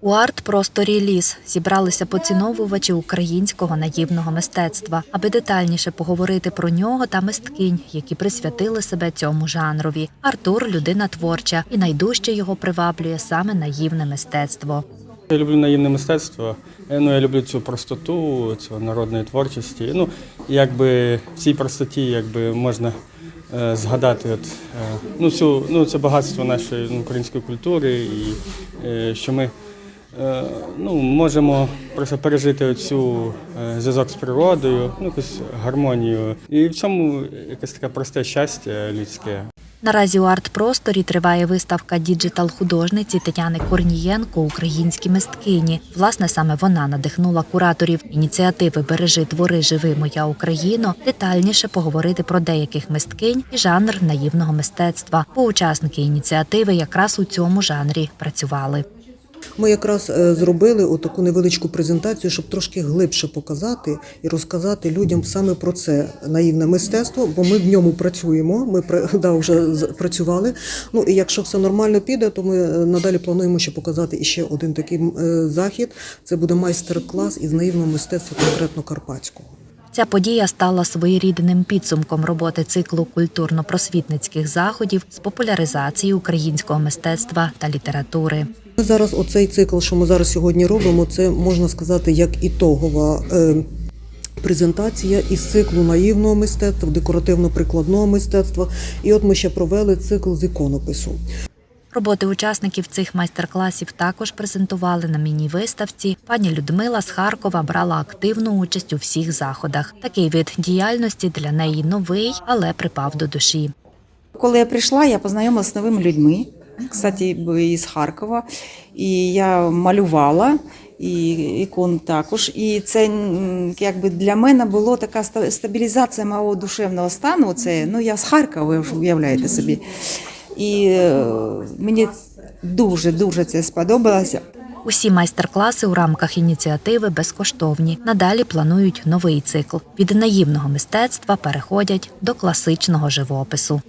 У арт-просторі ліс зібралися поціновувачі українського наївного мистецтва, аби детальніше поговорити про нього та мисткинь, які присвятили себе цьому жанрові. Артур людина творча, і найдужче його приваблює саме наївне мистецтво. Я люблю наївне мистецтво. Е, Ну, я люблю цю простоту, цю народної творчості. Ну, якби в цій простоті якби, можна е, згадати от, е, ну, цю, ну, це багатство нашої української культури, і що ми ну, можемо просто пережити цю е, зв'язок з природою, ну, якусь гармонію. І в цьому якесь таке просте щастя людське. Наразі у арт-просторі триває виставка діджитал-художниці Тетяни Корнієнко Українські мисткині. Власне, саме вона надихнула кураторів ініціативи Бережи твори живи моя Україно детальніше поговорити про деяких мисткинь і жанр наївного мистецтва. Бо учасники ініціативи якраз у цьому жанрі працювали. Ми якраз е, зробили таку невеличку презентацію, щоб трошки глибше показати і розказати людям саме про це наївне мистецтво, бо ми в ньому працюємо. Ми да, вже працювали. Ну і якщо все нормально піде, то ми е, надалі плануємо ще показати іще один такий е, захід. Це буде майстер-клас із наївного мистецтва конкретно карпатського. Ця подія стала своєрідним підсумком роботи циклу культурно-просвітницьких заходів з популяризації українського мистецтва та літератури. Зараз оцей цикл, що ми зараз сьогодні робимо, це можна сказати як ітогова. е, Презентація із циклу наївного мистецтва, декоративно-прикладного мистецтва. І от ми ще провели цикл з іконопису. Роботи учасників цих майстер-класів також презентували на міні-виставці. Пані Людмила з Харкова брала активну участь у всіх заходах. Такий вид діяльності для неї новий, але припав до душі. Коли я прийшла, я познайомилася з новими людьми, кстати, із Харкова, і я малювала. І ікон також. І це якби для мене було така стабілізація мого душевного стану. Це ну я з Харкова, уявляєте собі. І е, мені дуже дуже це сподобалося. Усі майстер-класи у рамках ініціативи безкоштовні. Надалі планують новий цикл. Від наївного мистецтва переходять до класичного живопису.